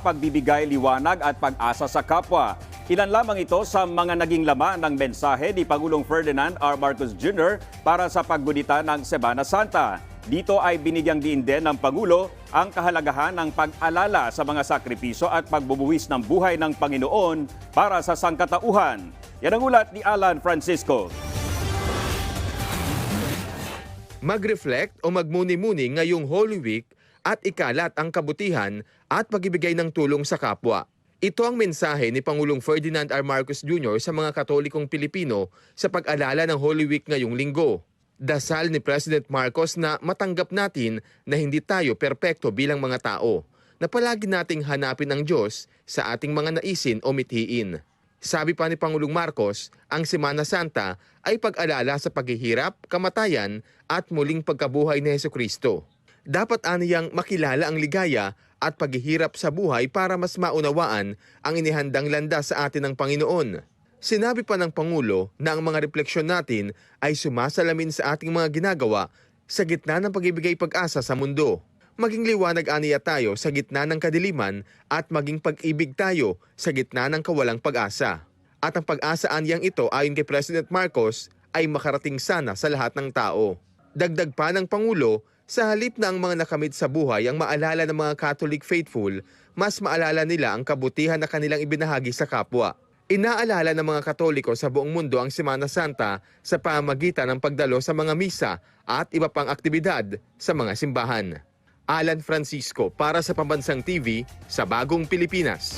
pagbibigay liwanag at pag-asa sa kapwa. Ilan lamang ito sa mga naging laman ng mensahe ni Pangulong Ferdinand R. Marcos Jr. para sa paggudita ng Semana Santa. Dito ay binigyang diin din ng Pangulo ang kahalagahan ng pag-alala sa mga sakripisyo at pagbubuwis ng buhay ng Panginoon para sa sangkatauhan. Yan ang ulat ni Alan Francisco. mag-reflect o magmuni-muni ngayong Holy Week at ikalat ang kabutihan at pagbibigay ng tulong sa kapwa. Ito ang mensahe ni Pangulong Ferdinand R. Marcos Jr. sa mga Katolikong Pilipino sa pag-alala ng Holy Week ngayong linggo. Dasal ni President Marcos na matanggap natin na hindi tayo perpekto bilang mga tao, na palagi nating hanapin ang Diyos sa ating mga naisin o mithiin. Sabi pa ni Pangulong Marcos, ang Semana Santa ay pag-alala sa paghihirap, kamatayan at muling pagkabuhay ni Heso Kristo. Dapat aniyang makilala ang ligaya at paghihirap sa buhay para mas maunawaan ang inihandang landas sa atin ng Panginoon. Sinabi pa ng Pangulo na ang mga refleksyon natin ay sumasalamin sa ating mga ginagawa sa gitna ng pagbibigay pag-asa sa mundo. Maging liwanag aniya tayo sa gitna ng kadiliman at maging pag-ibig tayo sa gitna ng kawalang pag-asa. At ang pag-asa aniyang ito ayon kay President Marcos ay makarating sana sa lahat ng tao. Dagdag pa ng Pangulo, sa halip na ang mga nakamit sa buhay ang maalala ng mga Catholic faithful, mas maalala nila ang kabutihan na kanilang ibinahagi sa kapwa. Inaalala ng mga Katoliko sa buong mundo ang Semana Santa sa pamagitan ng pagdalo sa mga misa at iba pang aktibidad sa mga simbahan. Alan Francisco para sa Pambansang TV sa Bagong Pilipinas.